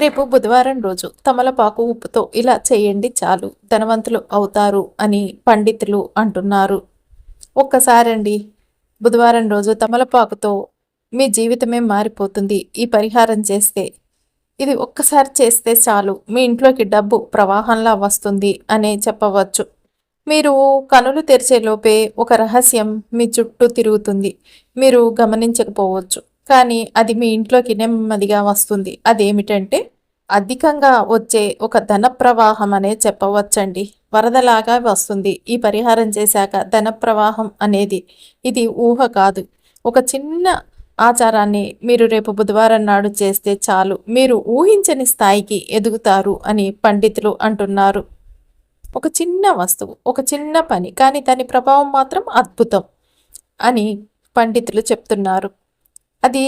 రేపు బుధవారం రోజు తమలపాకు ఉప్పుతో ఇలా చేయండి చాలు ధనవంతులు అవుతారు అని పండితులు అంటున్నారు. ఒక్కసారండి బుధవారం రోజు తమలపాకుతో మీ జీవితమే మారిపోతుంది ఈ పరిహారం చేస్తే. ఇది ఒక్కసారి చేస్తే చాలు మీ ఇంట్లోకి డబ్బు ప్రవాహంలా వస్తుంది అనే చెప్పవచ్చు. మీరు కనులు తెరిచేలోపే ఒక రహస్యం మీ చుట్టూ తిరుగుతుంది మీరు గమనించకపోవచ్చు. కానీ అది మీ ఇంట్లోకి నెమ్మదిగా వస్తుంది. అదేమిటంటే అధికంగా వచ్చే ఒక ధన ప్రవాహం అనే చెప్పవచ్చండి. వరదలాగా వస్తుంది. ఈ పరిహారం చేశాక ధన ప్రవాహం అనేది ఇది ఊహ కాదు. ఒక చిన్న ఆచారాన్ని మీరు రేపు బుధవారం నాడు చేస్తే చాలు. మీరు ఊహించని స్థాయికి ఎదుగుతారు అని పండితులు అంటున్నారు. ఒక చిన్న వస్తువు ఒక చిన్న పని కానీ దాని ప్రభావం మాత్రం అద్భుతం అని పండితులు చెప్తున్నారు. అది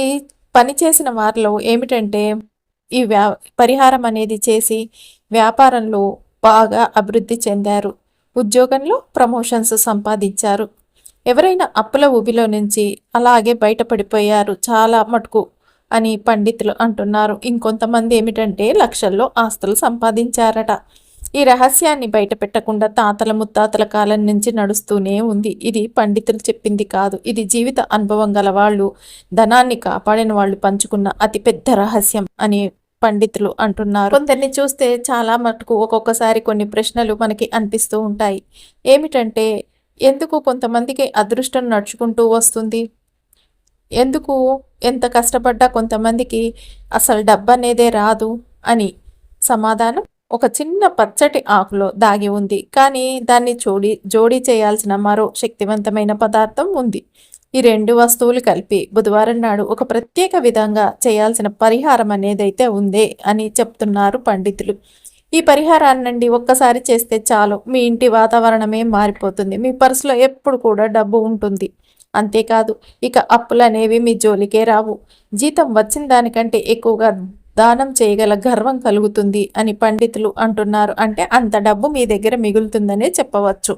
పని చేసిన వారిలో ఏమిటంటే ఈ వ్యా పరిహారం అనేది చేసి వ్యాపారంలో బాగా అభివృద్ధి చెందారు. ఉద్యోగంలో ప్రమోషన్స్ సంపాదించారు. ఎవరైనా అప్పుల ఊబిలో నుంచి అలాగే బయటపడిపోయారు చాలా మటుకు అని పండితులు అంటున్నారు. ఇంకొంతమంది ఏమిటంటే లక్షల్లో ఆస్తులు సంపాదించారట. ఈ రహస్యాన్ని బయటపెట్టకుండా తాతల ముత్తాతల కాలం నుంచి నడుస్తూనే ఉంది. ఇది పండితులు చెప్పింది కాదు. ఇది జీవిత అనుభవం గల వాళ్ళు ధనాన్ని కాపాడిన వాళ్ళు పంచుకున్న అతిపెద్ద రహస్యం అని పండితులు అంటున్నారు. కొందరిని చూస్తే చాలా మటుకు ఒక్కొక్కసారి కొన్ని ప్రశ్నలు మనకి అనిపిస్తూ ఉంటాయి. ఏమిటంటే ఎందుకు కొంతమందికి అదృష్టం నడుచుకుంటూ వస్తుంది? ఎందుకు ఎంత కష్టపడ్డా కొంతమందికి అసలు డబ్బు అనేదే రాదు అని సమాధానం? ఒక చిన్న పచ్చటి ఆకులో దాగి ఉంది. కానీ దాన్ని జోడి జోడీ చేయాల్సిన మరో శక్తివంతమైన పదార్థం ఉంది. ఈ రెండు వస్తువులు కలిపి బుధవారం నాడు ఒక ప్రత్యేక విధంగా చేయాల్సిన పరిహారం అనేదైతే ఉందే అని చెప్తున్నారు పండితులు. ఈ పరిహారాన్ని ఒక్కసారి చేస్తే చాలు. మీ ఇంటి వాతావరణమే మారిపోతుంది. మీ పర్సులో ఎప్పుడు కూడా డబ్బు ఉంటుంది. అంతేకాదు ఇక అప్పులు అనేవి మీ జోలికే రావు. జీతం వచ్చిన దానికంటే ఎక్కువగా దానం చేయగల గర్వం కలుగుతుంది అని పండితులు అంటున్నారు. అంటే అంత డబ్బు మీ దగ్గర మిగులుతుందనే చెప్పవచ్చు.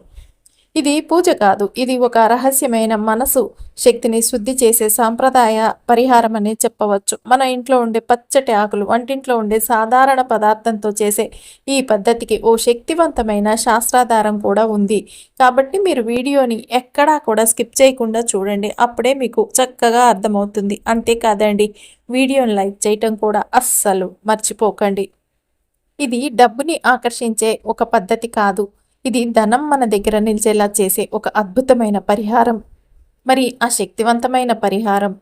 ఇది పూజ కాదు. ఇది ఒక రహస్యమైన మనసు. శక్తిని శుద్ధి చేసే సాంప్రదాయ పరిహారం అని చెప్పవచ్చు. మన ఇంట్లో ఉండే పచ్చటి ఆకులు వంటింట్లో ఉండే సాధారణ పదార్థంతో చేసే ఈ పద్ధతికి ఓ శక్తివంతమైన శాస్త్రాధారం కూడా ఉంది. కాబట్టి మీరు వీడియోని ఎక్కడా కూడా స్కిప్ చేయకుండా చూడండి. అప్పుడే మీకు చక్కగా అర్థమవుతుంది. అంతేకాదండి వీడియోని లైక్ చేయటం కూడా అస్సలు మర్చిపోకండి. ఇది డబ్బుని ఆకర్షించే ఒక పద్ధతి కాదు. ఇది ధనం మన దగ్గర నిలిచేలా చేసే ఒక అద్భుతమైన పరిహారం. మరి ఆ శక్తివంతమైన పరిహారం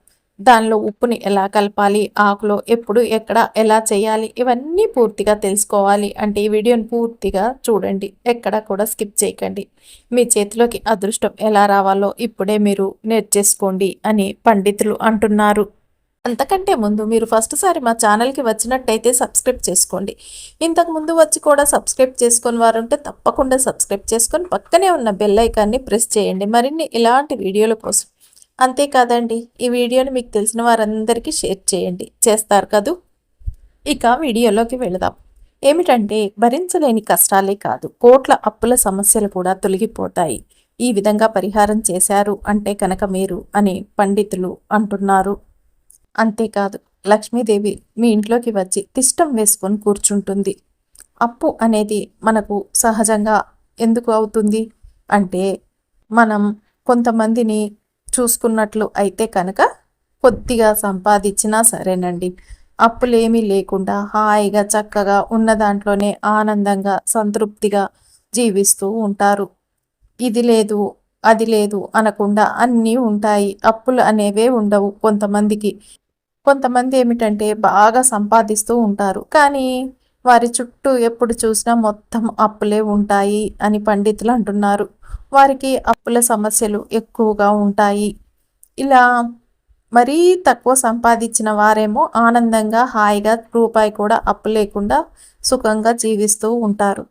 దానిలో ఉప్పుని ఎలా కలపాలి ఆకులో ఎప్పుడు ఎక్కడ ఎలా చేయాలి ఇవన్నీ పూర్తిగా తెలుసుకోవాలి అంటే ఈ వీడియోని పూర్తిగా చూడండి. ఎక్కడ కూడా స్కిప్ చేయకండి. మీ చేతిలోకి అదృష్టం ఎలా రావాలో ఇప్పుడే మీరు నేర్చేసుకోండి అని పండితులు అంటున్నారు. అంతకంటే ముందు మీరు ఫస్ట్ సారి మా ఛానల్కి వచ్చినట్టయితే సబ్స్క్రైబ్ చేసుకోండి. ఇంతకు ముందు వచ్చి కూడా సబ్స్క్రైబ్ చేసుకుని వారు ఉంటే తప్పకుండా సబ్స్క్రైబ్ చేసుకొని పక్కనే ఉన్న బెల్ ఐకాన్ని ప్రెస్ చేయండి. మరిన్ని ఇలాంటి వీడియోల కోసం అంతేకాదండి ఈ వీడియోని మీకు తెలిసిన వారందరికీ షేర్ చేయండి. చేస్తారు కదూ? ఇక వీడియోలోకి వెళదాం. ఏమిటంటే భరించలేని కష్టాలే కాదు కోట్ల అప్పుల సమస్యలు కూడా తొలగిపోతాయి. ఈ విధంగా పరిహారం చేశారు అంటే కనుక మీరు అని పండితులు అంటున్నారు. అంతేకాదు. లక్ష్మీదేవి మీ ఇంట్లోకి వచ్చి తిష్టం వేసుకొని కూర్చుంటుంది. అప్పు అనేది మనకు సహజంగా ఎందుకు అవుతుంది? అంటే మనం కొంతమందిని చూసుకున్నట్లు అయితే కనుక కొద్దిగా సంపాదించినా సరేనండి. అప్పులేమీ లేకుండా హాయిగా చక్కగా ఉన్న దాంట్లోనే ఆనందంగా సంతృప్తిగా జీవిస్తూ ఉంటారు. ఇది లేదు అది లేదు అనకుండా అన్నీ ఉంటాయి. అప్పులు అనేవే ఉండవు కొంతమందికి. కొంతమంది ఏమిటంటే బాగా సంపాదిస్తూ ఉంటారు. కానీ వారి చుట్టూ ఎప్పుడు చూసినా మొత్తం అప్పులే ఉంటాయి అని పండితులు అంటున్నారు. వారికి అప్పుల సమస్యలు ఎక్కువగా ఉంటాయి. ఇలా మరీ తక్కువ సంపాదించిన వారేమో ఆనందంగా హాయిగా రూపాయి కూడా అప్పు లేకుండా సుఖంగా జీవిస్తూ ఉంటారు.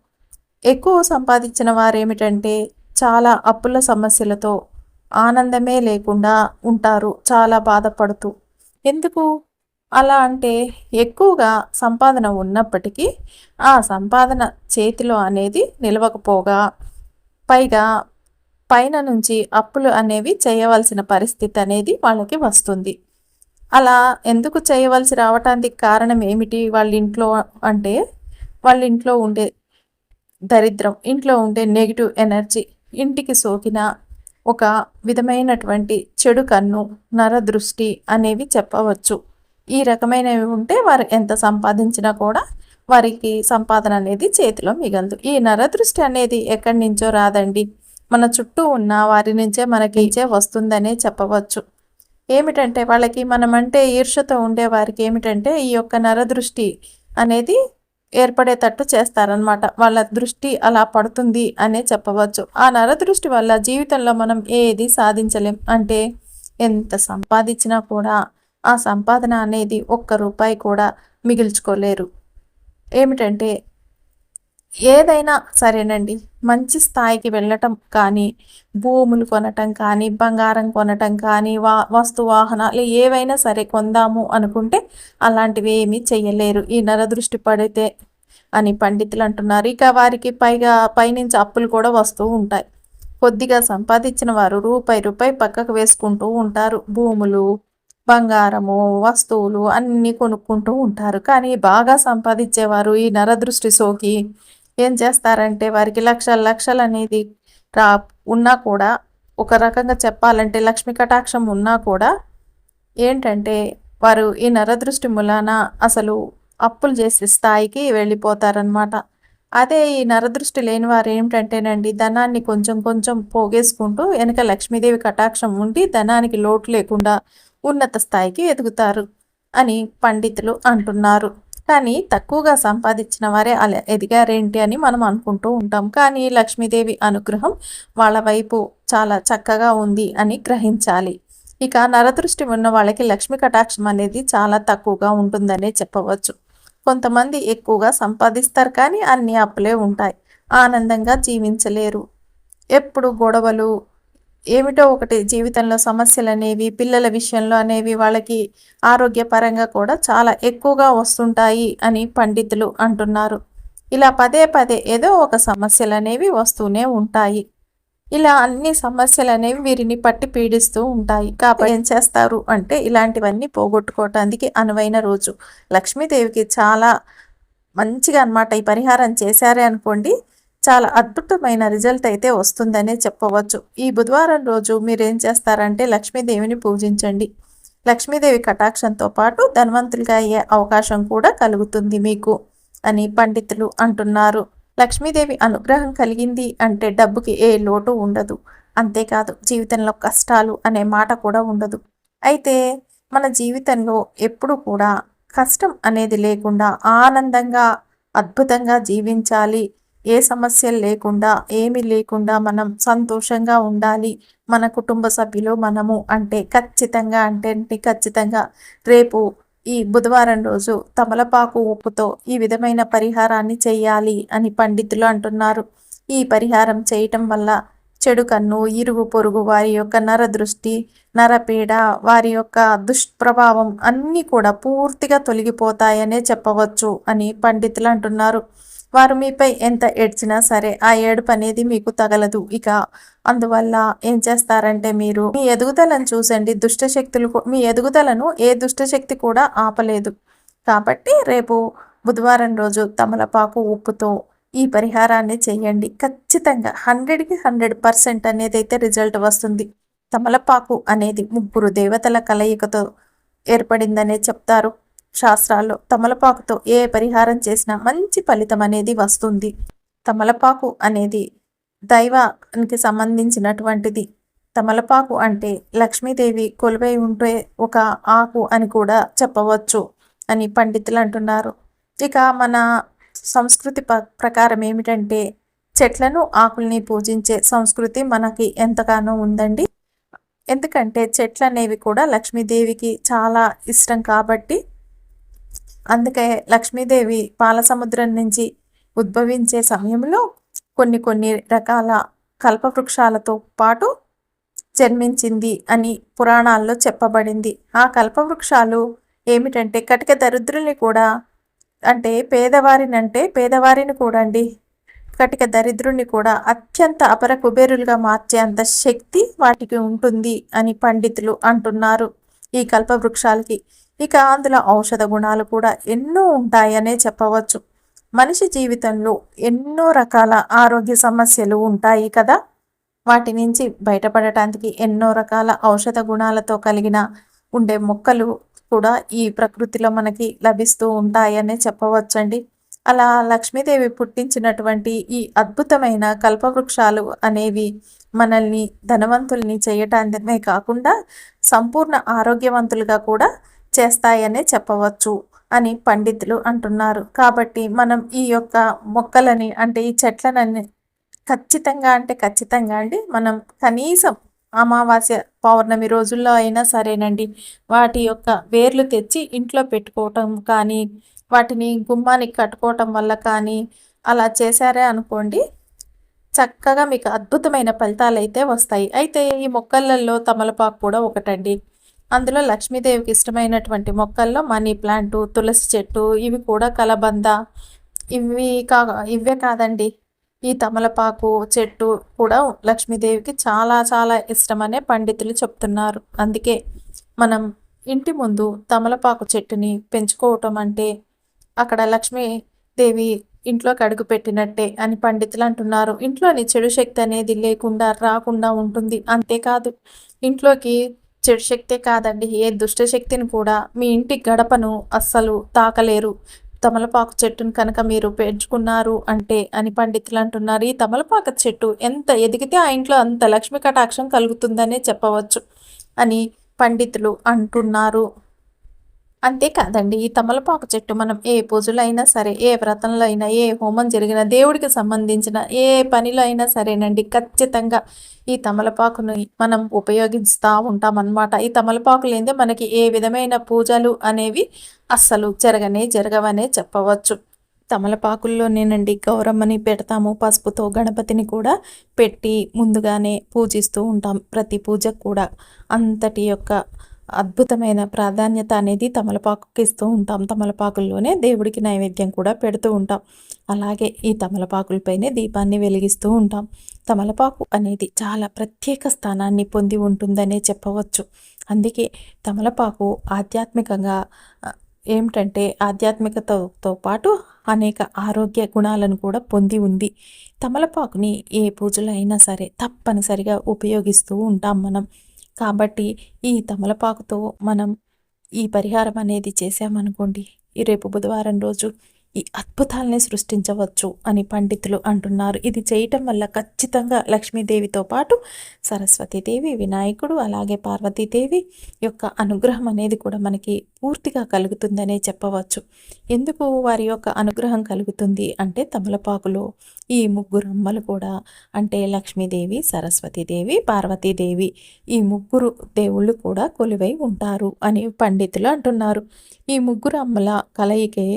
ఎక్కువ సంపాదించిన వారేమిటంటే చాలా అప్పుల సమస్యలతో ఆనందమే లేకుండా ఉంటారు చాలా బాధపడుతూ ఎందుకు? అలా అంటే ఎక్కువగా సంపాదన ఉన్నప్పటికీ ఆ సంపాదన చేతిలో అనేది నిలవకపోగా పైగా పైన నుంచి అప్పులు అనేవి చేయవలసిన పరిస్థితి అనేది వాళ్ళకి వస్తుంది. అలా ఎందుకు చేయవలసి రావటానికి కారణం ఏమిటి? వాళ్ళ ఇంట్లో అంటే వాళ్ళ ఇంట్లో ఉండే దరిద్రం ఇంట్లో ఉండే నెగిటివ్ ఎనర్జీ ఇంటికి సోకిన ఒక విధమైనటువంటి చెడు కన్ను నరదృష్టి అనేవి చెప్పవచ్చు. ఈ రకమైనవి ఉంటే వారు ఎంత సంపాదించినా కూడా వారికి సంపాదన అనేది చేతిలో మిగలదు. ఈ నరదృష్టి అనేది ఎక్కడి నుంచో రాదండి. మన చుట్టూ ఉన్న వారి నుంచే మనకి ఇచ్చే వస్తుందనే చెప్పవచ్చు. ఏమిటంటే వాళ్ళకి మనమంటే ఈర్షతో ఉండే వారికి ఏమిటంటే ఈ యొక్క నరదృష్టి అనేది ఏర్పడేటట్టు చేస్తారనమాట వాళ్ళ దృష్టి అలా పడుతుంది అనే చెప్పవచ్చు. ఆ నరదృష్టి వల్ల జీవితంలో మనం ఏది సాధించలేం. అంటే ఎంత సంపాదించినా కూడా ఆ సంపాదన అనేది ఒక్క రూపాయి కూడా మిగిల్చుకోలేరు. ఏమిటంటే ఏదైనా సరేనండి. మంచి స్థాయికి వెళ్ళటం కానీ భూములు కొనటం కానీ బంగారం కొనటం కానీ వా వస్తు వాహనాలు ఏవైనా సరే కొందాము అనుకుంటే అలాంటివి ఏమీ చేయలేరు ఈ నరదృష్టి పడితే అని పండితులు అంటున్నారు. ఇక వారికి పైగా పైనుంచి అప్పులు కూడా వస్తూ ఉంటాయి. కొద్దిగా సంపాదించిన వారు రూపాయి రూపాయి పక్కకు వేసుకుంటూ ఉంటారు. భూములు బంగారము వస్తువులు అన్నీ కొనుక్కుంటూ ఉంటారు. కానీ బాగా సంపాదించేవారు ఈ నరదృష్టి సోకి ఏం చేస్తారంటే వారికి లక్షల లక్షలు అనేది రా ఉన్నా కూడా ఒక రకంగా చెప్పాలంటే లక్ష్మీ కటాక్షం ఉన్నా కూడా ఏంటంటే వారు ఈ నరదృష్టి మూలాన అసలు అప్పులు చేసే స్థాయికి వెళ్ళిపోతారనమాట అదే ఈ నరదృష్టి లేని వారు ఏమిటంటేనండి ధనాన్ని కొంచెం కొంచెం పోగేసుకుంటూ వెనక లక్ష్మీదేవి కటాక్షం ఉండి ధనానికి లోటు లేకుండా ఉన్నత స్థాయికి ఎదుగుతారు అని పండితులు అంటున్నారు. కానీ తక్కువగా సంపాదించిన వారే అలా ఎదిగారేంటి అని మనం అనుకుంటూ ఉంటాం. కానీ లక్ష్మీదేవి అనుగ్రహం వాళ్ళ వైపు చాలా చక్కగా ఉంది అని గ్రహించాలి. ఇక నరదృష్టి ఉన్న వాళ్ళకి లక్ష్మీ కటాక్షం అనేది చాలా తక్కువగా ఉంటుందనే చెప్పవచ్చు. కొంతమంది ఎక్కువగా సంపాదిస్తారు కానీ అన్ని అప్పులే ఉంటాయి. ఆనందంగా జీవించలేరు. ఎప్పుడు గొడవలు ఏమిటో ఒకటి జీవితంలో సమస్యలు అనేవి పిల్లల విషయంలో అనేవి వాళ్ళకి ఆరోగ్యపరంగా కూడా చాలా ఎక్కువగా వస్తుంటాయి అని పండితులు అంటున్నారు. ఇలా పదే పదే ఏదో ఒక సమస్యలు అనేవి వస్తూనే ఉంటాయి. ఇలా అన్ని సమస్యలు అనేవి వీరిని పట్టి పీడిస్తూ ఉంటాయి. కాబట్టి ఏం చేస్తారు అంటే ఇలాంటివన్నీ పోగొట్టుకోవటానికి అనువైన రోజు. లక్ష్మీదేవికి చాలా మంచిగా అనమాట ఈ పరిహారం చేశారే అనుకోండి. చాలా అద్భుతమైన రిజల్ట్ అయితే వస్తుందనే చెప్పవచ్చు. ఈ బుధవారం రోజు మీరు ఏం చేస్తారంటే లక్ష్మీదేవిని పూజించండి. లక్ష్మీదేవి కటాక్షంతో పాటు ధనవంతులుగా అయ్యే అవకాశం కూడా కలుగుతుంది మీకు అని పండితులు అంటున్నారు. లక్ష్మీదేవి అనుగ్రహం కలిగింది అంటే డబ్బుకి ఏ లోటు ఉండదు. అంతేకాదు జీవితంలో కష్టాలు అనే మాట కూడా ఉండదు. అయితే మన జీవితంలో ఎప్పుడు కూడా కష్టం అనేది లేకుండా ఆనందంగా అద్భుతంగా జీవించాలి. ఏ సమస్యలు లేకుండా ఏమి లేకుండా మనం సంతోషంగా ఉండాలి. మన కుటుంబ సభ్యులు మనము అంటే ఖచ్చితంగా అంటే ఖచ్చితంగా రేపు ఈ బుధవారం రోజు తమలపాకు ఉప్పుతో ఈ విధమైన పరిహారాన్ని చేయాలి అని పండితులు అంటున్నారు. ఈ పరిహారం చేయటం వల్ల చెడు కన్ను ఇరుగు పొరుగు వారి యొక్క నర దృష్టి నరపీడ వారి యొక్క దుష్ప్రభావం అన్నీ కూడా పూర్తిగా తొలగిపోతాయనే చెప్పవచ్చు అని పండితులు అంటున్నారు. వారు మీపై ఎంత ఏడ్చినా సరే ఆ ఏడుపు అనేది మీకు తగలదు. ఇక అందువల్ల ఏం చేస్తారంటే మీరు మీ ఎదుగుదలను చూసండి. దుష్టశక్తులు మీ ఎదుగుదలను ఏ దుష్టశక్తి కూడా ఆపలేదు. కాబట్టి రేపు బుధవారం రోజు తమలపాకు ఉప్పుతో ఈ పరిహారాన్ని చేయండి. ఖచ్చితంగా హండ్రెడ్కి హండ్రెడ్ పర్సెంట్ అనేది అయితే రిజల్ట్ వస్తుంది. తమలపాకు అనేది ముగ్గురు దేవతల కలయికతో ఏర్పడిందనే చెప్తారు. శాస్త్రాల్లో తమలపాకుతో ఏ పరిహారం చేసినా మంచి ఫలితం అనేది వస్తుంది. తమలపాకు అనేది దైవానికి సంబంధించినటువంటిది. తమలపాకు అంటే లక్ష్మీదేవి కొలువై ఉంటే ఒక ఆకు అని కూడా చెప్పవచ్చు అని పండితులు అంటున్నారు. ఇక మన సంస్కృతి ప్రకారం ఏమిటంటే చెట్లను ఆకుల్ని పూజించే సంస్కృతి మనకి ఎంతగానో ఉందండి. ఎందుకంటే చెట్లు అనేవి కూడా లక్ష్మీదేవికి చాలా ఇష్టం కాబట్టి అందుకే లక్ష్మీదేవి పాలసముద్రం నుంచి ఉద్భవించే సమయంలో కొన్ని కొన్ని రకాల కల్పవృక్షాలతో పాటు జన్మించింది అని పురాణాల్లో చెప్పబడింది. ఆ కల్పవృక్షాలు ఏమిటంటే కటిక దరిద్రుల్ని కూడా అంటే పేదవారిని అంటే పేదవారిని కూడా అండి కటిక దరిద్రుని కూడా అత్యంత అపర కుబేరులుగా మార్చే అంత శక్తి వాటికి ఉంటుంది అని పండితులు అంటున్నారు ఈ కల్పవృక్షాలకి. ఇక అందులో ఔషధ గుణాలు కూడా ఎన్నో ఉంటాయనే చెప్పవచ్చు. మనిషి జీవితంలో ఎన్నో రకాల ఆరోగ్య సమస్యలు ఉంటాయి కదా. వాటి నుంచి బయటపడటానికి ఎన్నో రకాల ఔషధ గుణాలతో కలిగిన ఉండే మొక్కలు కూడా ఈ ప్రకృతిలో మనకి లభిస్తూ ఉంటాయనే చెప్పవచ్చండి. అలా లక్ష్మీదేవి పుట్టించినటువంటి ఈ అద్భుతమైన కల్పవృక్షాలు అనేవి మనల్ని ధనవంతుల్ని చేయటానికే కాకుండా సంపూర్ణ ఆరోగ్యవంతులుగా కూడా చేస్తాయనే చెప్పవచ్చు అని పండితులు అంటున్నారు. కాబట్టి మనం ఈ యొక్క మొక్కలని అంటే ఈ చెట్లని ఖచ్చితంగా అంటే ఖచ్చితంగా అండి మనం కనీసం అమావాస్య పౌర్ణమి రోజుల్లో అయినా సరేనండి వాటి యొక్క వేర్లు తెచ్చి ఇంట్లో పెట్టుకోవటం కానీ వాటిని గుమ్మానికి కట్టుకోవటం వల్ల కానీ అలా చేశారే అనుకోండి చక్కగా మీకు అద్భుతమైన ఫలితాలు అయితే వస్తాయి. అయితే ఈ మొక్కలలో తమలపాకు కూడా ఒకటండి. అందులో లక్ష్మీదేవికి ఇష్టమైనటువంటి మొక్కల్లో మనీ ప్లాంటు తులసి చెట్టు ఇవి కూడా కలబంద. ఇవి కా ఇవే కాదండి. ఈ తమలపాకు చెట్టు కూడా లక్ష్మీదేవికి చాలా చాలా ఇష్టమనే పండితులు చెప్తున్నారు. అందుకే మనం ఇంటి ముందు తమలపాకు చెట్టుని పెంచుకోవటం అంటే అక్కడ లక్ష్మీదేవి ఇంట్లోకి అడుగు పెట్టినట్టే అని పండితులు అంటున్నారు. ఇంట్లోని చెడు శక్తి అనేది లేకుండా రాకుండా ఉంటుంది. అంతేకాదు ఇంట్లోకి చెడు శక్తే కాదండి. ఏ దుష్ట శక్తిని కూడా మీ ఇంటి గడపను అస్సలు తాకలేరు. తమలపాకు చెట్టును కనుక మీరు పెంచుకున్నారు అంటే అని పండితులు అంటున్నారు. ఈ తమలపాకు చెట్టు ఎంత ఎదిగితే ఆ ఇంట్లో అంత లక్ష్మీ కటాక్షం కలుగుతుందనే చెప్పవచ్చు అని పండితులు అంటున్నారు. అంతేకాదండి ఈ తమలపాకు చెట్టు మనం ఏ పూజలు అయినా సరే ఏ వ్రతంలో అయినా ఏ హోమం జరిగిన దేవుడికి సంబంధించిన ఏ పనిలో అయినా సరేనండి. ఖచ్చితంగా ఈ తమలపాకును మనం ఉపయోగిస్తూ ఉంటాం అన్నమాట ఈ తమలపాకు లేదే మనకి ఏ విధమైన పూజలు అనేవి అస్సలు జరగనే జరగవనే చెప్పవచ్చు. తమలపాకుల్లోనేనండి గౌరమ్మని పెడతాము పసుపుతో గణపతిని కూడా పెట్టి ముందుగానే పూజిస్తూ ఉంటాం ప్రతి పూజకు కూడా. అంతటి యొక్క అద్భుతమైన ప్రాధాన్యత అనేది తమలపాకుకి ఇస్తూ ఉంటాం. తమలపాకుల్లోనే దేవుడికి నైవేద్యం కూడా పెడుతూ ఉంటాం. అలాగే ఈ తమలపాకులపైనే దీపాన్ని వెలిగిస్తూ ఉంటాం. తమలపాకు అనేది చాలా ప్రత్యేక స్థానాన్ని పొంది ఉంటుందనే చెప్పవచ్చు. అందుకే తమలపాకు ఆధ్యాత్మికంగా ఏమిటంటే ఆధ్యాత్మికతతో పాటు అనేక ఆరోగ్య గుణాలను కూడా పొంది ఉంది. తమలపాకుని ఏ పూజలు అయినా సరే తప్పనిసరిగా ఉపయోగిస్తూ ఉంటాం మనం. కాబట్టి ఈ తమలపాకుతో మనం ఈ పరిహారం అనేది చేసామనుకోండి ఈ రేపు బుధవారం రోజు ఈ అద్భుతాలని సృష్టించవచ్చు అని పండితులు అంటున్నారు. ఇది చేయటం వల్ల ఖచ్చితంగా లక్ష్మీదేవితో పాటు సరస్వతీదేవి వినాయకుడు అలాగే పార్వతీదేవి యొక్క అనుగ్రహం అనేది కూడా మనకి పూర్తిగా కలుగుతుందనే చెప్పవచ్చు. ఎందుకు వారి యొక్క అనుగ్రహం కలుగుతుంది అంటే తమలపాకులో ఈ ముగ్గురు అమ్మలు కూడా అంటే లక్ష్మీదేవి సరస్వతీదేవి పార్వతీదేవి ఈ ముగ్గురు దేవుళ్ళు కూడా కొలువై ఉంటారు అని పండితులు అంటున్నారు. ఈ ముగ్గురు అమ్మల కలయికే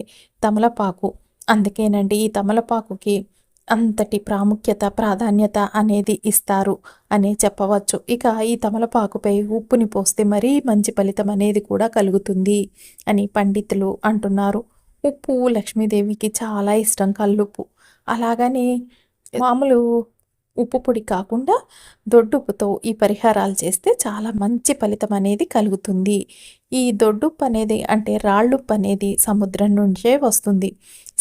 తమలపాకు. అందుకేనండి ఈ తమలపాకుకి అంతటి ప్రాముఖ్యత ప్రాధాన్యత అనేది ఇస్తారు అనే చెప్పవచ్చు. ఇక ఈ తమలపాకుపై ఉప్పుని పోస్తే మరీ మంచి ఫలితం అనేది కూడా కలుగుతుంది అని పండితులు అంటున్నారు. ఉప్పు లక్ష్మీదేవికి చాలా ఇష్టం కల్లుప్పు. అలాగని మామూలు ఉప్పు పొడి కాకుండా దొడ్డుప్పుతో ఈ పరిహారాలు చేస్తే చాలా మంచి ఫలితం అనేది కలుగుతుంది. ఈ దొడ్డుప్పు అనేది అంటే రాళ్ళుప్పు అనేది సముద్రం నుంచే వస్తుంది.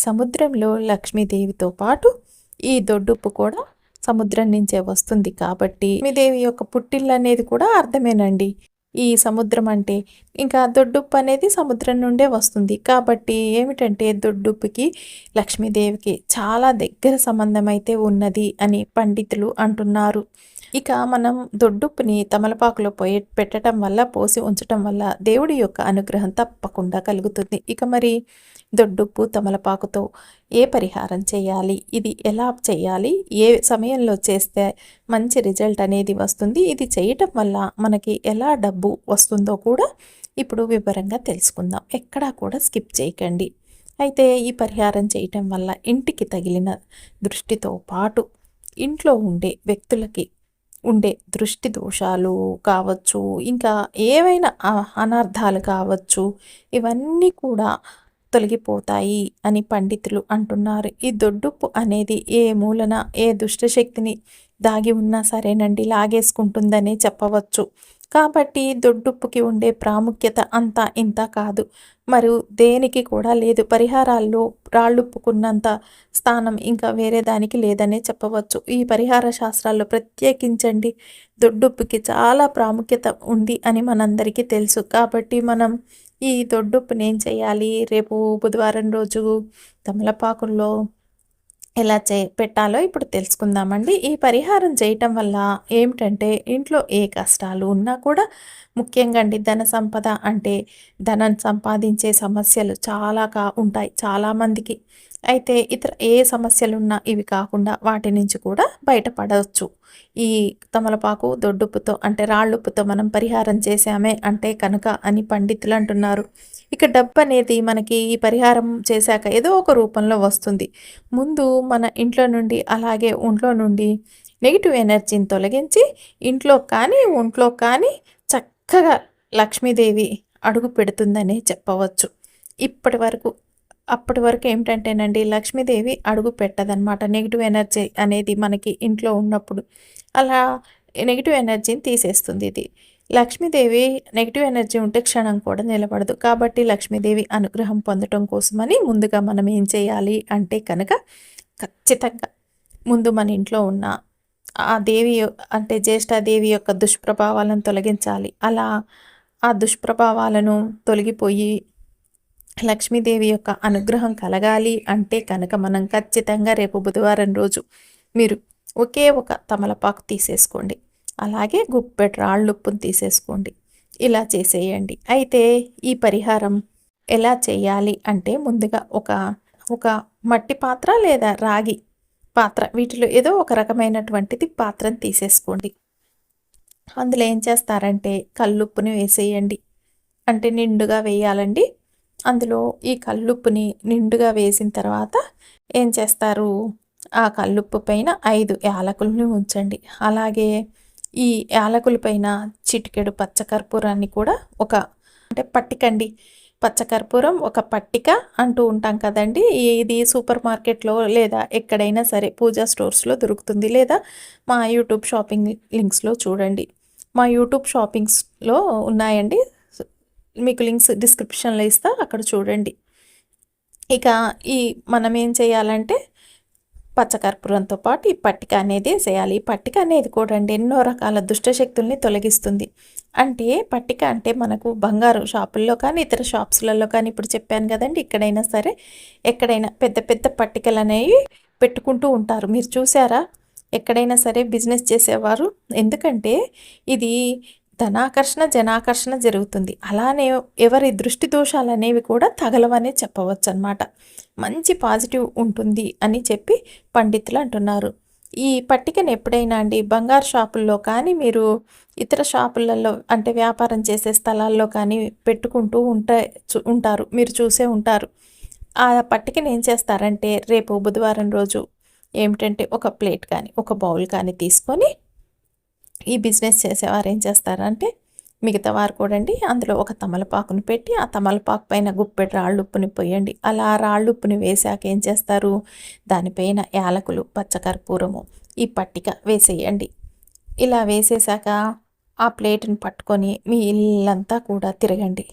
సముద్రంలో లక్ష్మీదేవితో పాటు ఈ దొడ్డుప్పు కూడా సముద్రం నుంచే వస్తుంది కాబట్టి లక్ష్మీదేవి యొక్క పుట్టిల్లు అనేది కూడా అర్థమేనండి. ఈ సముద్రం అంటే ఇంకా దొడ్డుప్పు అనేది సముద్రం నుండే వస్తుంది. కాబట్టి ఏమిటంటే దొడ్డుప్పుకి లక్ష్మీదేవికి చాలా దగ్గర సంబంధం అయితే ఉన్నది అని పండితులు అంటున్నారు. ఇక మనం దొడ్డుప్పుని తమలపాకులో పోయి పెట్టడం వల్ల పోసి ఉంచటం వల్ల దేవుడి యొక్క అనుగ్రహం తప్పకుండా కలుగుతుంది. ఇక మరి దొడ్డుప్పు తమలపాకుతో ఏ పరిహారం చేయాలి? ఇది ఎలా చేయాలి? ఏ సమయంలో చేస్తే మంచి రిజల్ట్ అనేది వస్తుంది? ఇది చేయటం వల్ల మనకి ఎలా డబ్బు వస్తుందో కూడా ఇప్పుడు వివరంగా తెలుసుకుందాం. ఎక్కడా కూడా స్కిప్ చేయకండి. అయితే ఈ పరిహారం చేయటం వల్ల ఇంటికి తగిలిన దృష్టితో పాటు ఇంట్లో ఉండే వ్యక్తులకి ఉండే దృష్టి దోషాలు కావచ్చు ఇంకా ఏవైనా అనర్థాలు కావచ్చు ఇవన్నీ కూడా తొలగిపోతాయి అని పండితులు అంటున్నారు. ఈ దొడ్డుప్పు అనేది ఏ మూలన ఏ దుష్టశక్తిని దాగి ఉన్నా సరేనండి లాగేసుకుంటుందనే చెప్పవచ్చు. కాబట్టి దొడ్డుప్పుకి ఉండే ప్రాముఖ్యత అంతా ఇంత కాదు. మరియు దేనికి కూడా లేదు. పరిహారాల్లో రాళ్ళుప్పుకున్నంత స్థానం ఇంకా వేరే దానికి లేదనే చెప్పవచ్చు. ఈ పరిహార శాస్త్రాల్లో ప్రత్యేకించండి. దొడ్డుప్పుకి చాలా ప్రాముఖ్యత ఉంది అని మనందరికీ తెలుసు. కాబట్టి మనం ఈ దొడ్డుప్పుని ఏం చేయాలి. రేపు బుధవారం రోజు తమలపాకుల్లో ఎలా చే పెట్టాలో ఇప్పుడు తెలుసుకుందామండి. ఈ పరిహారం చేయటం వల్ల ఏమిటంటే ఇంట్లో ఏ కష్టాలు ఉన్నా కూడా ముఖ్యంగా అండి ధన సంపద అంటే ధనం సంపాదించే సమస్యలు చాలా కా ఉంటాయి చాలామందికి. అయితే ఇతర ఏ సమస్యలున్నా ఇవి కాకుండా వాటి నుంచి కూడా బయటపడవచ్చు. ఈ తమలపాకు దొడ్డుప్పుతో అంటే రాళ్ళుప్పుతో మనం పరిహారం చేశామే అంటే కనుక అని పండితులు అంటున్నారు. ఇక డబ్బు అనేది మనకి ఈ పరిహారం చేశాక ఏదో ఒక రూపంలో వస్తుంది. ముందు మన ఇంట్లో నుండి అలాగే ఒంట్లో నుండి నెగిటివ్ ఎనర్జీని తొలగించి ఇంట్లో కానీ ఒంట్లో కానీ చక్కగా లక్ష్మీదేవి అడుగు పెడుతుందనే చెప్పవచ్చు. ఇప్పటి వరకు అప్పటి వరకు ఏమిటంటేనండి లక్ష్మీదేవి అడుగు పెట్టదనమాట నెగిటివ్ ఎనర్జీ అనేది మనకి ఇంట్లో ఉన్నప్పుడు అలా నెగిటివ్ ఎనర్జీని తీసేస్తుంది ఇది. లక్ష్మీదేవి నెగిటివ్ ఎనర్జీ ఉంటే క్షణం కూడా నిలబడదు. కాబట్టి లక్ష్మీదేవి అనుగ్రహం పొందటం కోసమని ముందుగా మనం ఏం చేయాలి అంటే కనుక ఖచ్చితంగా ముందు మన ఇంట్లో ఉన్న ఆ దేవి అంటే జ్యేష్ఠాదేవి యొక్క దుష్ప్రభావాలను తొలగించాలి. అలా ఆ దుష్ప్రభావాలను తొలగిపోయి లక్ష్మీదేవి యొక్క అనుగ్రహం కలగాలి అంటే కనుక మనం ఖచ్చితంగా రేపు బుధవారం రోజు మీరు ఒకే ఒక తమలపాకు తీసేసుకోండి. అలాగే గుప్పెట్ రాళ్ళుప్పును తీసేసుకోండి. ఇలా చేసేయండి. అయితే ఈ పరిహారం ఎలా చేయాలి అంటే ముందుగా ఒక ఒక మట్టి పాత్ర లేదా రాగి పాత్ర వీటిలో ఏదో ఒక రకమైనటువంటిది పాత్రను తీసేసుకోండి. అందులో ఏం చేస్తారంటే కల్లుప్పుని వేసేయండి. అంటే నిండుగా వేయాలండి. అందులో ఈ కల్లుప్పుని నిండుగా వేసిన తర్వాత ఏం చేస్తారు? ఆ కల్లుప్పు పైన ఐదు యాలకులని ఉంచండి. అలాగే ఈ యాలకుల పైన చిటికెడు పచ్చకర్పూరాన్ని కూడా ఒక అంటే పట్టికండి. పచ్చకర్పూరం ఒక పట్టిక అంటూ ఉంటాం కదండి. ఇది సూపర్ మార్కెట్లో లేదా ఎక్కడైనా సరే పూజా స్టోర్స్లో దొరుకుతుంది లేదా మా యూట్యూబ్ షాపింగ్ లింక్స్లో చూడండి. మా యూట్యూబ్ షాపింగ్స్లో ఉన్నాయండి. మీకు లింక్స్ డిస్క్రిప్షన్లో ఇస్తా అక్కడ చూడండి. ఇక ఈ మనం ఏం చేయాలంటే పచ్చకర్పూరంతో పాటు ఈ పట్టిక అనేది వేసేయాలి. ఈ పట్టిక అనేది కూడా అండి ఎన్నో రకాల దుష్టశక్తుల్ని తొలగిస్తుంది. అంటే పట్టిక అంటే మనకు బంగారు షాపుల్లో కానీ ఇతర షాప్స్లలో కానీ ఇప్పుడు చెప్పాను కదండి ఇక్కడైనా సరే ఎక్కడైనా పెద్ద పెద్ద పట్టికలు అనేవి పెట్టుకుంటూ ఉంటారు. మీరు చూసారా? ఎక్కడైనా సరే బిజినెస్ చేసేవారు. ఎందుకంటే ఇది ధనాకర్షణ జనాకర్షణ జరుగుతుంది. అలానే ఎవరి దృష్టి దోషాలు అనేవి కూడా తగలవనే చెప్పవచ్చు అనమాట మంచి పాజిటివ్ ఉంటుంది అని చెప్పి పండితులు అంటున్నారు. ఈ పట్టికను ఎప్పుడైనా అండి బంగారు షాపుల్లో కానీ మీరు ఇతర షాపులలో అంటే వ్యాపారం చేసే స్థలాల్లో కానీ పెట్టుకుంటూ ఉంటే ఉంటారు మీరు చూసే ఉంటారు. ఆ పట్టికను ఏం చేస్తారంటే రేపు బుధవారం రోజు ఏమిటంటే ఒక ప్లేట్ కానీ ఒక బౌల్ కానీ తీసుకొని ఈ బిజినెస్ చేసేవారు ఏం చేస్తారంటే మిగతా వారు కూడా అండి అందులో ఒక తమలపాకుని పెట్టి ఆ తమలపాకు పైన గుప్పెడు రాళ్ళు ఉప్పుని పోయండి. అలా రాళ్ళు ఉప్పుని వేసాక ఏం చేస్తారు? దానిపైన యాలకులు పచ్చకర్పూరము ఈ పట్టిక వేసేయండి. ఇలా వేసేసాక ఆ ప్లేట్ని పట్టుకొని మీ ఇల్లంతా కూడా తిరగండి.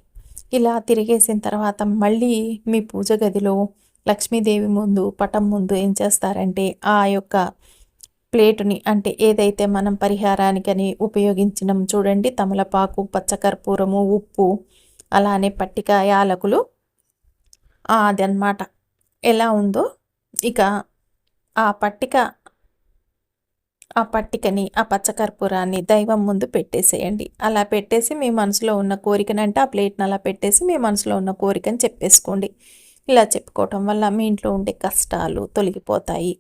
ఇలా తిరిగేసిన తర్వాత మళ్ళీ మీ పూజ గదిలో లక్ష్మీదేవి ముందు పటం ముందు ఏం చేస్తారంటే ఆ యొక్క ప్లేటుని అంటే ఏదైతే మనం పరిహారానికని ఉపయోగించినాం చూడండి తమలపాకు పచ్చకర్పూరము ఉప్పు అలానే పట్టిక యాలకులు అదనమాట ఎలా ఉందో ఇక ఆ పట్టిక ఆ పట్టికని ఆ పచ్చకర్పూరాన్ని దైవం ముందు పెట్టేసేయండి. అలా పెట్టేసి మీ మనసులో ఉన్న కోరికనంటే ఆ ప్లేట్ని అలా పెట్టేసి మీ మనసులో ఉన్న కోరికని చెప్పేసుకోండి. ఇలా చెప్పుకోవటం వల్ల మీ ఇంట్లో ఉండే కష్టాలు తొలగిపోతాయి.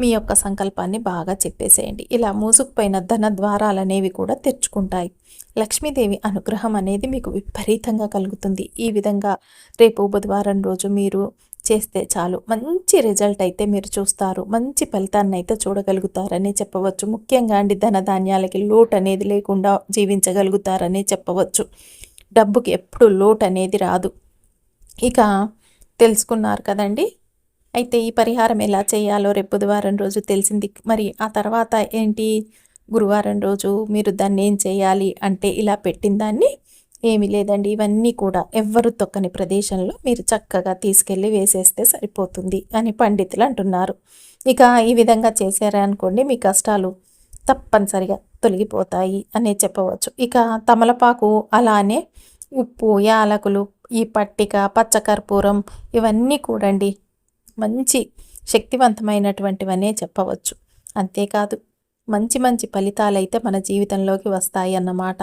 మీ యొక్క సంకల్పాన్ని బాగా చెప్పేసేయండి. ఇలా మూసుకుపోయిన ధన ద్వారాలు అనేవి కూడా తెచ్చుకుంటాయి లక్ష్మీదేవి అనుగ్రహం అనేది మీకు విపరీతంగా కలుగుతుంది. ఈ విధంగా రేపు బుధవారం రోజు మీరు చేస్తే చాలు. మంచి రిజల్ట్ అయితే మీరు చూస్తారు. మంచి ఫలితాన్ని అయితే చూడగలుగుతారని చెప్పవచ్చు. ముఖ్యంగా అండి ధన ధాన్యాలకి లోటు అనేది లేకుండా జీవించగలుగుతారని చెప్పవచ్చు. డబ్బుకి ఎప్పుడు లోటు అనేది రాదు. ఇక తెలుసుకున్నారు కదండి. అయితే ఈ పరిహారం ఎలా చేయాలో రేపు బుధవారం రోజు తెలిసింది. మరి ఆ తర్వాత ఏంటి? గురువారం రోజు మీరు దాన్ని ఏం చేయాలి అంటే ఇలా పెట్టిన దాన్ని ఏమీ లేదండి. ఇవన్నీ కూడా ఎవ్వరు తొక్కని ప్రదేశంలో మీరు చక్కగా తీసుకెళ్ళి వేసేస్తే సరిపోతుంది అని పండితులు అంటున్నారు. ఇక ఈ విధంగా చేశారనుకోండి మీ కష్టాలు తప్పనిసరిగా తొలగిపోతాయి అనే చెప్పవచ్చు. ఇక తమలపాకు అలానే ఉప్పు యాలకులు ఈ పట్టిక పచ్చకర్పూరం ఇవన్నీ కూడండి మంచి శక్తివంతమైనటువంటివనే చెప్పవచ్చు. అంతేకాదు మంచి మంచి ఫలితాలైతే మన జీవితంలోకి వస్తాయి అన్నమాట.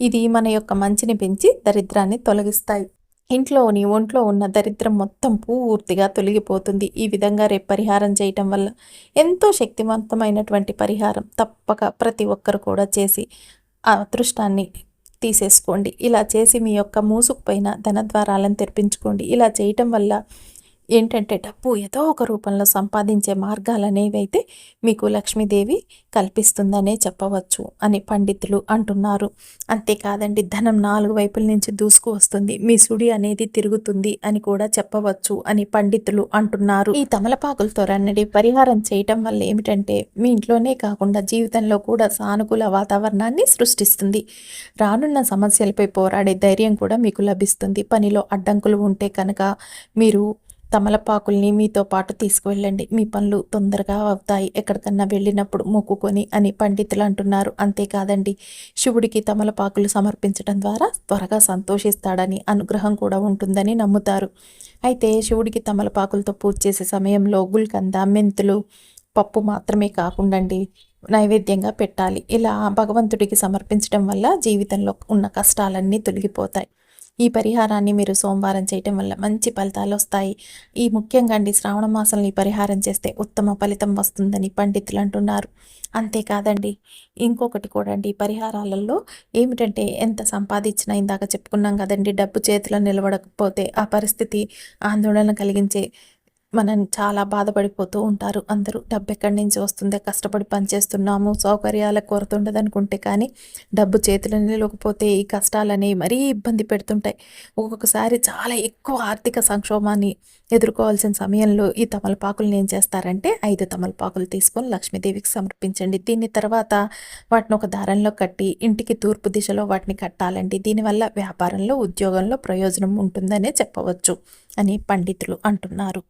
ఇది మన యొక్క మంచిని పెంచి దరిద్రాన్ని తొలగిస్తాయి. ఇంట్లోని ఒంట్లో ఉన్న దరిద్రం మొత్తం పూర్తిగా తొలగిపోతుంది. ఈ విధంగా రేపు పరిహారం చేయటం వల్ల ఎంతో శక్తివంతమైనటువంటి పరిహారం తప్పక ప్రతి ఒక్కరు కూడా చేసి ఆ అదృష్టాన్ని తీసేసుకోండి. ఇలా చేసి మీ యొక్క మూసుకుపోయిన ధనద్వారాలను తెరిపించుకోండి. ఇలా చేయటం వల్ల ఏంటంటే డబ్బు ఏదో ఒక రూపంలో సంపాదించే మార్గాలు అనేవైతే అయితే మీకు లక్ష్మీదేవి కల్పిస్తుందనే చెప్పవచ్చు అని పండితులు అంటున్నారు. అంతేకాదండి ధనం నాలుగు వైపుల నుంచి దూసుకు వస్తుంది మీ సుడి అనేది తిరుగుతుంది అని కూడా చెప్పవచ్చు అని పండితులు అంటున్నారు. ఈ తమలపాకులతో రన్నడి పరిహారం చేయటం వల్ల ఏమిటంటే మీ ఇంట్లోనే కాకుండా జీవితంలో కూడా సానుకూల వాతావరణాన్ని సృష్టిస్తుంది. రానున్న సమస్యలపై పోరాడే ధైర్యం కూడా మీకు లభిస్తుంది. పనిలో అడ్డంకులు ఉంటే కనుక మీరు తమలపాకుల్ని మీతో పాటు తీసుకువెళ్ళండి. మీ పనులు తొందరగా అవుతాయి. ఎక్కడికన్నా వెళ్ళినప్పుడు మొక్కుకొని అని పండితులు అంటున్నారు. అంతేకాదండి. శివుడికి తమలపాకులు సమర్పించడం ద్వారా త్వరగా సంతోషిస్తాడని అనుగ్రహం కూడా ఉంటుందని నమ్ముతారు. అయితే శివుడికి తమలపాకులతో పూజ చేసే సమయంలో గుల్కంద మెంతులు పప్పు మాత్రమే కాకుండండి. నైవేద్యంగా పెట్టాలి. ఇలా భగవంతుడికి సమర్పించడం వల్ల జీవితంలో ఉన్న కష్టాలన్నీ తొలగిపోతాయి. ఈ పరిహారాన్ని మీరు సోమవారం చేయటం వల్ల మంచి ఫలితాలు వస్తాయి. ఈ ముఖ్యంగా అండి శ్రావణ మాసంలో ఈ పరిహారం చేస్తే ఉత్తమ ఫలితం వస్తుందని పండితులు అంటున్నారు. అంతేకాదండి ఇంకొకటి కూడా అండి పరిహారాలలో ఏమిటంటే ఎంత సంపాదించినా ఇందాక చెప్పుకున్నాం కదండి డబ్బు చేతిలో నిలబడకపోతే ఆ పరిస్థితి ఆందోళన కలిగించే మనం చాలా బాధపడిపోతూ ఉంటారు. అందరూ డబ్బు ఎక్కడి నుంచి వస్తుందే కష్టపడి పనిచేస్తున్నాము సౌకర్యాల కొరత ఉండదు అనుకుంటే కానీ డబ్బు చేతులు నిలవకపోతే ఈ కష్టాలని మరీ ఇబ్బంది పెడుతుంటాయి. ఒక్కొక్కసారి చాలా ఎక్కువ ఆర్థిక సంక్షోభాన్ని ఎదుర్కోవాల్సిన సమయంలో ఈ తమలపాకులు ఏం చేస్తారంటే ఐదు తమలపాకులు తీసుకొని లక్ష్మీదేవికి సమర్పించండి. దీని తర్వాత వాటిని ఒక దారంలో కట్టి ఇంటికి తూర్పు దిశలో వాటిని కట్టాలండి. దీనివల్ల వ్యాపారంలో ఉద్యోగంలో ప్రయోజనం ఉంటుందనే చెప్పవచ్చు అని పండితులు అంటున్నారు.